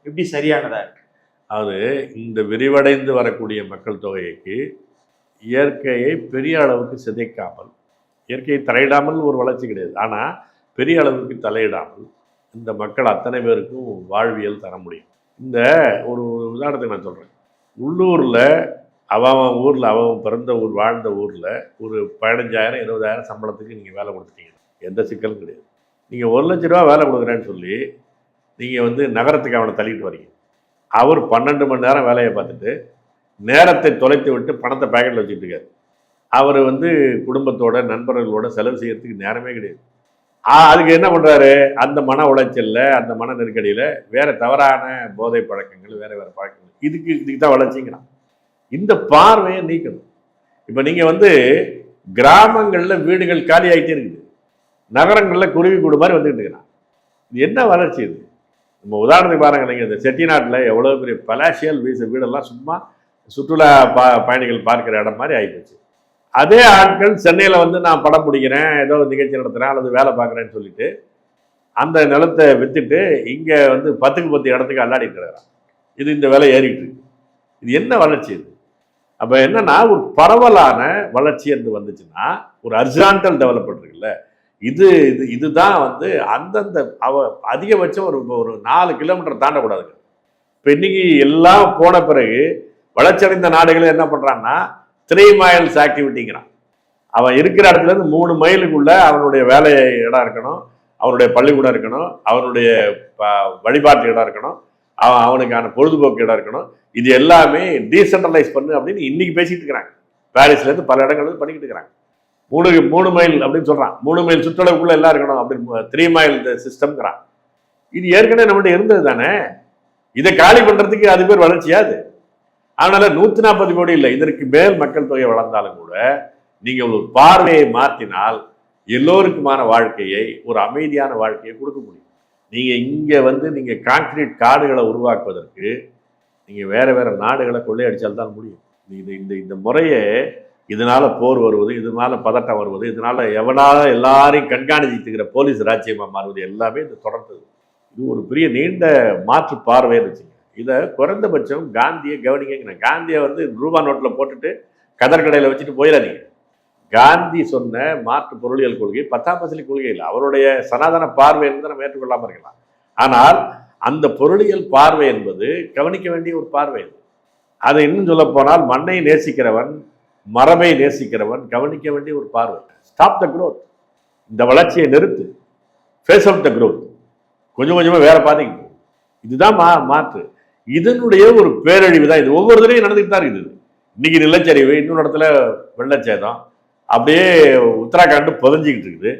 எப்படி சரியானதா இருக்கு? அது இந்த விரிவடைந்து வரக்கூடிய மக்கள் தொகைக்கு இயற்கையை பெரிய அளவுக்கு சிதைக்காமல் இயற்கையை தலையிடாமல் ஒரு வளர்ச்சி கிடையாது. ஆனால் பெரிய அளவுக்கு தலையிடாமல் இந்த மக்கள் அத்தனை பேருக்கும் வாழ்வியல் தர முடியும். இந்த ஒரு உதாரணத்துக்கு நான் சொல்கிறேன் உள்ளூரில் அவன் ஊரில் அவன் பிறந்த ஊர் வாழ்ந்த ஊரில் ஒரு பதினஞ்சாயிரம் இருபதாயிரம் சம்பளத்துக்கு நீங்கள் வேலை கொடுத்துட்டீங்க. எந்த சிக்கலும் கிடையாது. நீங்கள் ஒரு லட்ச ரூபா வேலை கொடுக்குறேன்னு சொல்லி நீங்கள் வந்து நகரத்துக்கு அவனை தள்ளிட்டு வரீங்க அவர் பன்னெண்டு மணி நேரம் வேலையை பார்த்துட்டு நேரத்தை தொலைத்து விட்டு பணத்தை பேக்கெட்டில் வச்சுட்டு இருக்காரு. அவர் வந்து குடும்பத்தோட நண்பர்களோட செலவு செய்யறதுக்கு நேரமே கிடையாது. அதுக்கு என்ன பண்ணுறாரு அந்த மன உளைச்சலில் அந்த மன நெருக்கடியில் வேறு தவறான போதை பழக்கங்கள் வேறு வேறு பழக்கங்கள். இதுக்கு இதுக்கு தான் வளர்ச்சிங்கிறான். இந்த பார்வையை நீக்கணும். இப்போ நீங்கள் வந்து கிராமங்களில் வீடுகள் காலி ஆகிட்டே இருக்குது. நகரங்களில் குருவி கூடு மாதிரி வந்துக்கிட்டு இருக்கிறான் இது என்ன வளர்ச்சி இது? நம்ம உதாரணத்துக்கு பாருங்கள் நீங்கள் இந்த செட்டிநாட்டில் எவ்வளோ பெரிய பலாசியல் வீச வீடெல்லாம் சும்மா சுற்றுலா பா பயணிகள் பார்க்குற இடம் மாதிரி ஆகிப்போச்சு அதே ஆட்கள் சென்னையில் வந்து நான் படம் பிடிக்கிறேன் ஏதோ ஒரு நிகழ்ச்சி நடத்துகிறேன் அல்லது வேலை பார்க்குறேன்னு சொல்லிட்டு அந்த நிலத்தை விற்றுட்டு இங்கே வந்து பத்துக்கு பத்து இடத்துக்கு அல்லாடிட்டு இருக்கிறான் இது இந்த விலை ஏறிட்டு இருக்கு. இது என்ன வளர்ச்சி இது? அப்போ என்னன்னா ஒரு பரவலான வளர்ச்சி என்று வந்துச்சுன்னா ஒரு அர்ஜான்டல் டெவலப்மெண்ட் இருக்குல்ல இது இது இதுதான் வந்து அந்தந்த அவ அதிகபட்சம் ஒரு ஒரு நாலு கிலோமீட்டர் தாண்டக்கூடாதுங்க. இப்போ இன்னைக்கு எல்லாம் போன பிறகு வளர்ச்சியடைந்த நாடுகள் என்ன பண்ணுறான்னா த்ரீ மைல்ஸ் ஆக்டிவிட்டிங்கிறான் அவன் இருக்கிற இடத்துல இருந்து மூணு மைலுக்குள்ளே அவனுடைய வேலை இடம் இருக்கணும் அவனுடைய பள்ளிக்கூடம் இருக்கணும் அவனுடைய வழிபாட்டு இடம் இருக்கணும் அவன் அவனுக்கான பொழுதுபோக்கு இடம் இருக்கணும். இது எல்லாமே டீசென்ட்ரலைஸ் பண்ணு அப்படின்னு இன்னைக்கு பேசிட்டு இருக்கிறாங்க. பாரிஸ்லேருந்து பல இடங்கள் இருந்து பண்ணிக்கிட்டு இருக்கிறாங்க. மூணு மூணு மைல் அப்படின்னு சொல்றான். மூணு மைல் சுற்றளவுக்குள்ள எல்லாம் இருக்கணும் அப்படின்னு த்ரீ மைல் சிஸ்டம்ங்கிறான் இது ஏற்கனவே நம்மகிட்ட இருந்தது தானே? இதை காலி பண்றதுக்கு அது பேர் வளர்ச்சியா அது அதனால நூத்தி நாற்பது கோடி இல்லை இதற்கு மேல் மக்கள் தொகை வளர்ந்தாலும் கூட நீங்கள் ஒரு பார்வையை மாற்றினால் எல்லோருக்குமான வாழ்க்கையை ஒரு அமைதியான வாழ்க்கையை கொடுக்க முடியும். நீங்கள் இங்கே வந்து நீங்கள் கான்கிரீட் காடுகளை உருவாக்குவதற்கு நீங்கள் வேறு வேறு நாடுகளை கொள்ளையடிச்சால்தான் முடியும். இது இந்த இந்த முறையை இதனால போர் வருவது இதனால் பதட்டம் வருவது இதனால் எவனால் எல்லாரையும் கண்காணிச்சுக்கிற போலீஸ் ராஜ்யமாக மாறுவது எல்லாமே இது தொடர்ந்தது இது ஒரு பெரிய நீண்ட மாற்று பார்வைன்னு வச்சுங்க இதை குறைந்தபட்சம் காந்தியை கவனிக்கிறேன் காந்தியை வந்து ரூபா நோட்டில் போட்டுட்டு கதர் கடையில் வச்சுட்டு போயிடாதீங்க. காந்தி சொன்ன மாற்று பொருளியல் கொள்கை பத்தாம் பசலி கொள்கை இல்லை. அவருடைய சனாதன பார்வை என்பதை நம்ம ஏற்றுக்கொள்ளாமல் இருக்கலாம். ஆனால் அந்த பொருளியல் பார்வை என்பது கவனிக்க வேண்டிய ஒரு பார்வை அது அதை இன்னும் சொல்ல போனால் மண்ணை நேசிக்கிறவன் மரபை நேசிக்கிறவன் கவனிக்க வேண்டிய ஒரு பார்வை. ஸ்டாப் த குரோத் இந்த வளர்ச்சியை நிறுத்து. ஃபேஸ் அவுட் த குரோத் கொஞ்சம் கொஞ்சமாக வேற பாதைக்கு இதுதான் மா மாற்று. இதனுடைய ஒரு பேரழிவு தான் இது. ஒவ்வொரு தடையும் தான் இருக்குது இன்னைக்கு நிலச்சரிவு இன்னொரு இடத்துல வெள்ளச்சேதம். அப்படியே உத்தராகண்ட் புதஞ்சிக்கிட்டு இருக்குது.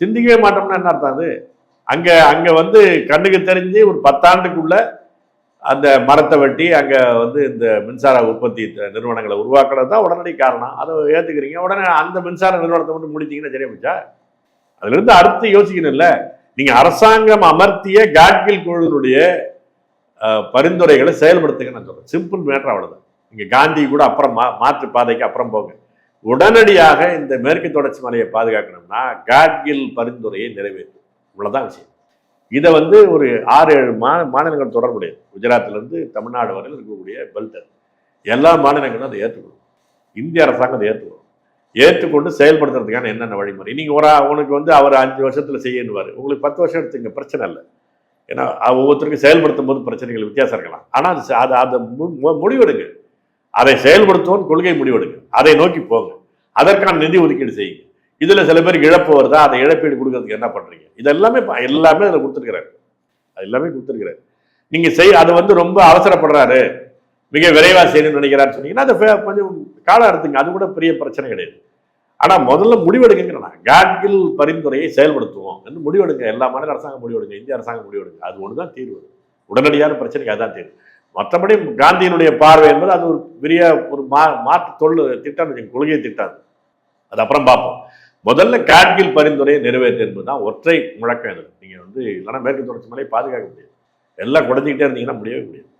சிந்திக்கவே மாட்டோம்னா என்ன அர்த்தம் அது? அங்கே அங்கே வந்து கண்ணுக்கு தெரிஞ்சு ஒரு பத்தாண்டுக்குள்ள அந்த மரத்தை வெட்டி அங்கே வந்து இந்த மின்சார உற்பத்தி நிறுவனங்களை உருவாக்குறது தான் உடனடி காரணம். அதை ஏற்றுக்கிறீங்க உடனே அந்த மின்சார நிறுவனத்தை மட்டும் முடிச்சிங்கன்னா சரியா போச்சா? அதுலேருந்து அடுத்து யோசிக்கணும்ல நீங்கள் அரசாங்கம் அமர்த்திய காட்கில் குழுவினுடைய பரிந்துரைகளை செயல்படுத்துங்க நான் சொல்கிறேன் சிம்பிள் மேட்டர் அவ்வளோதான் நீங்கள் காந்தி கூட அப்புறம் மா மாற்று பாதைக்கு அப்புறம் போங்க. உடனடியாக இந்த மேற்கு தொடர்ச்சி மலையை பாதுகாக்கணும்னா காட்கில் பரிந்துரையை நிறைவேற்றும். இவ்வளோதான் விஷயம். இதை வந்து ஒரு ஆறு ஏழு மா மாநிலங்கள் தொடர்புடையது. குஜராத்ல இருந்து தமிழ்நாடு வரையில் இருக்கக்கூடிய பெல்ட் எல்லா மாநிலங்களும் அதை ஏற்றுக்கணும். இந்திய அரசாங்கம் அதை ஏற்றுக்கணும். ஏற்றுக்கொண்டு செயல்படுத்துறதுக்கான என்னென்ன வழிமுறை? நீங்கள் ஒரு உனக்கு வந்து அவர் அஞ்சு வருஷத்தில் செய்யணுவார் உங்களுக்கு பத்து வருஷம் எடுத்துங்க பிரச்சனை இல்லை. ஏன்னா ஒவ்வொருத்தருக்கும் செயல்படுத்தும் போது பிரச்சனைகள் வித்தியாசம் இருக்கலாம். ஆனால் அது அதை அதை மு- முடிவெடுங்க. அதை செயல்படுத்துவோம் கொள்கை முடிவெடுங்க அதை நோக்கி போங்க. அதற்கான நிதி ஒதுக்கீடு செய்யுங்க. இதில் சில பேருக்கு இழப்பு வருதா அதை இழப்பீடு கொடுக்கறதுக்கு என்ன பண்ணுறீங்க இது எல்லாமே எல்லாமே அதில் கொடுத்துருக்கிறாரு. அது எல்லாமே கொடுத்துருக்கிறாரு. நீங்கள் செய் அது வந்து ரொம்ப அவசரப்படுறாரு. மிக விரைவாக செய்யணும்னு நினைக்கிறான்னு சொன்னீங்கன்னா அதை கொஞ்சம் காலம் எடுத்துங்க. அது கூட பெரிய பிரச்சனை கிடையாது. ஆனால் முதல்ல முடிவெடுங்க காட்கில் பரிந்துரையை செயல்படுத்துவோம் என்று முடிவெடுங்க. எல்லா மாநில அரசாங்கம் முடிவெடுங்க. இந்திய அரசாங்கம் முடிவெடுங்க. அது ஒன்று தான் தீர்வு. உடனடியான பிரச்சனைக்கு அதுதான் தீர்வு. மற்றபடி காந்தியினுடைய பார்வை என்பது அது ஒரு பெரிய ஒரு மா மாற்று தொழில் திட்டம் வச்சுங்க, கொள்கை திட்டம் அது. அப்புறம் பார்ப்போம். முதல்ல காட்கில் பரிந்துரையை நிறைவேற்று என்பதுதான் ஒற்றை முழக்கம் இது நீங்க வந்து இல்லைன்னா மேற்கு தொடர்ச்சி மலையை பாதுகாக்க முடியாது. எல்லாம் குறைஞ்சிக்கிட்டே இருந்தீங்கன்னா முடியவே முடியாது.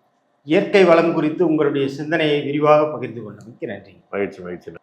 இயற்கை வளம் குறித்து உங்களுடைய சிந்தனையை விரிவாக பகிர்ந்து கொண்டமைக்கு நன்றி. மகிழ்ச்சி மகிழ்ச்சி.